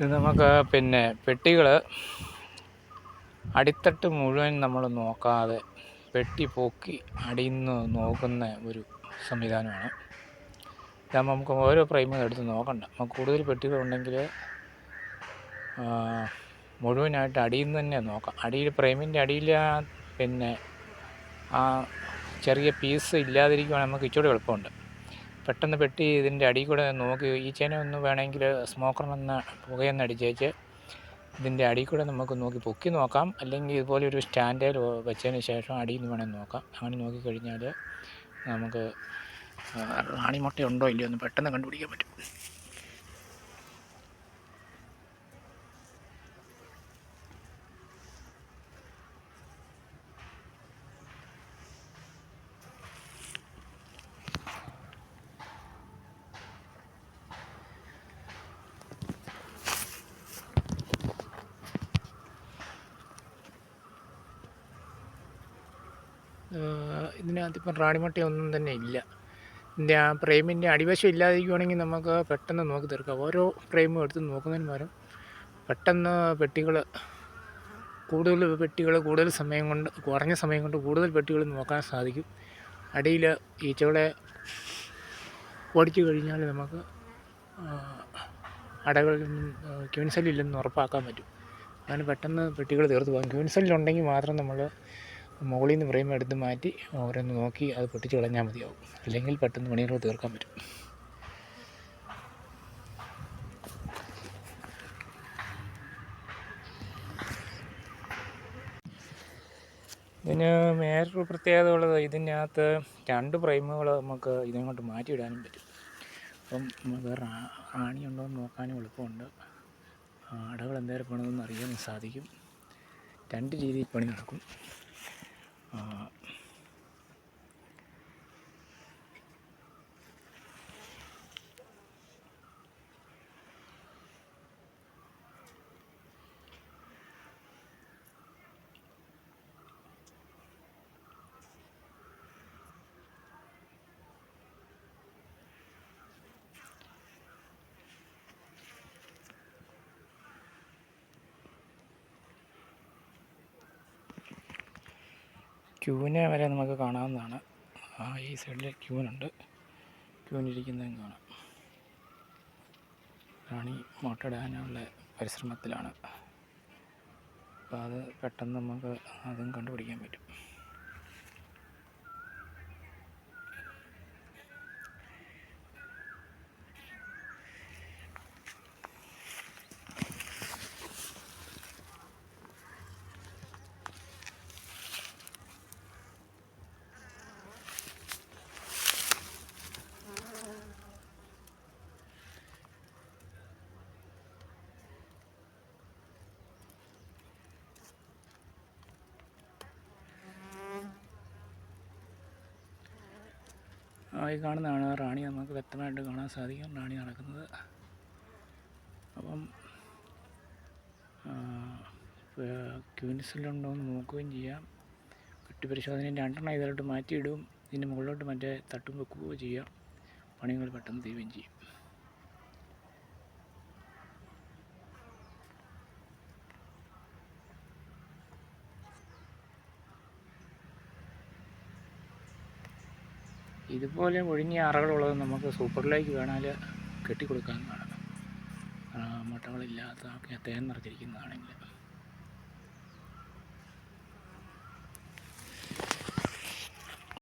ഇത് നമുക്ക് പിന്നെ പെട്ടികൾ അടിത്തട്ട് മുഴുവൻ നമ്മൾ നോക്കാതെ പെട്ടി പൊക്കി അടിന്ന് നോക്കുന്ന ഒരു സംവിധാനമാണ്. ഇതാകുമ്പോൾ നമുക്ക് ഓരോ പ്രൈമും എടുത്ത് നോക്കണ്ട. നമുക്ക് കൂടുതൽ പെട്ടികളുണ്ടെങ്കിൽ മുഴുവനായിട്ട് അടിയിൽ നിന്ന് തന്നെ നോക്കാം. അടിയിൽ പ്രൈമിന്റെ അടിയിൽ പിന്നെ ആ ചെറിയ പീസ് ഇല്ലാതിരിക്കുവാണെങ്കിൽ നമുക്ക് ഇച്ചിരി എളുപ്പമുണ്ട്. പെട്ടെന്ന് പെട്ടി ഇതിന്റെ അടിയിൽ കൂടെ നോക്കി. ഈ ചേന ഒന്ന് വേണമെങ്കിൽ സ്മോക്കറിനൊന്ന് പുകയൊന്ന് അടിച്ചേച്ച് ഇതിന്റെ അടിയിൽ കൂടെ നമുക്ക് നോക്കി പൊക്കി നോക്കാം. അല്ലെങ്കിൽ ഇതുപോലെ ഒരു സ്റ്റാൻഡേൽ വെച്ചതിന് ശേഷം അടിയിൽ നിന്ന് വേണമെങ്കിൽ നോക്കാം. അങ്ങനെ നോക്കിക്കഴിഞ്ഞാൽ നമുക്ക് റാണിമുട്ട ഉണ്ടോ ഇല്ലയോ എന്ന് പെട്ടെന്ന് കണ്ടുപിടിക്കാൻ പറ്റും. ഇതിനകത്ത് ഇപ്പം റാണിമുട്ടയൊന്നും തന്നെ ഇല്ല. ഇതിന്റെ ആ ഫ്രെയിമിന്റെ അടിവശം ഇല്ലാതിരിക്കുവാണെങ്കിൽ നമുക്ക് പെട്ടെന്ന് നോക്കി തീർക്കാം. ഓരോ ഫ്രെയിമും എടുത്ത് നോക്കുന്നതിന് പകരം പെട്ടെന്ന് പെട്ടികൾ കൂടുതൽ പെട്ടികൾ കൂടുതൽ സമയം കൊണ്ട് കുറഞ്ഞ സമയം കൊണ്ട് കൂടുതൽ പെട്ടികൾ നോക്കാൻ സാധിക്കും. അടിയിൽ ഈച്ചകളെ ഓടിച്ചു കഴിഞ്ഞാൽ നമുക്ക് അടകളിൽ ക്യൂൻസെല്ലില്ലെന്ന് ഉറപ്പാക്കാൻ പറ്റും. അങ്ങനെ പെട്ടെന്ന് പെട്ടികൾ തീർത്ത് പോകും. ക്യൂൻസെല്ലുണ്ടെങ്കിൽ മാത്രം നമ്മൾ മുകളിൽ നിന്ന് ഫ്രെയിം എടുത്ത് മാറ്റി ഓരോന്ന് നോക്കി അത് പൊട്ടിച്ച് കളഞ്ഞാൽ മതിയാവും. അല്ലെങ്കിൽ പെട്ടെന്ന് പണികൾ തീർക്കാൻ പറ്റും. ഇതിന് വേറൊരു പ്രത്യേകത ഉള്ളത് ഇതിനകത്ത് രണ്ട് ഫ്രെയിമുകൾ നമുക്ക് ഇതിനോട്ട് മാറ്റിയിടാനും പറ്റും. അപ്പം റാണി ഉണ്ടോ എന്ന് നോക്കാനും എളുപ്പമുണ്ട്. ആടകൾ എന്തേരം പണിതെന്ന് അറിയാനും സാധിക്കും. രണ്ട് രീതിയിൽ പണി നടക്കും. Uh, ക്യൂവിനെ വരെ നമുക്ക് കാണാവുന്നതാണ്. ആ ഈ സൈഡിൽ ക്യൂവിനുണ്ട് ക്യൂവിനിരിക്കുന്നതും കാണാം. റാണി മുട്ടയിടാനുള്ള പരിശ്രമത്തിലാണ്. അപ്പോൾ അത് പെട്ടെന്ന് നമുക്ക് അതും കണ്ടുപിടിക്കാൻ പറ്റും. ഈ കാണുന്നതാണ് റാണി. നമുക്ക് വ്യക്തമായിട്ട് കാണാൻ സാധിക്കും റാണി നടക്കുന്നത്. അപ്പം ക്യൂനിസിലുണ്ടോ എന്ന് നോക്കുകയും ചെയ്യാം. കെട്ടി പരിശോധനയും രണ്ടെണ്ണം ഇതിലോട്ട് മാറ്റിയിടും. ഇതിന്റെ മുകളിലോട്ട് മറ്റേ തട്ടും വെക്കുകയോ ചെയ്യാം. പണികൾ പെട്ടെന്ന് തീരുകയും ചെയ്യും. ഇതുപോലെ ഒഴിഞ്ഞ അറകളുള്ളത് നമുക്ക് സൂപ്പറിലേക്ക് വേണേൽ കെട്ടിക്കൊടുക്കാവുന്നതാണ്. മുട്ടകളില്ലാത്ത തേൻ നിറച്ചിരിക്കുന്നതാണെങ്കിൽ.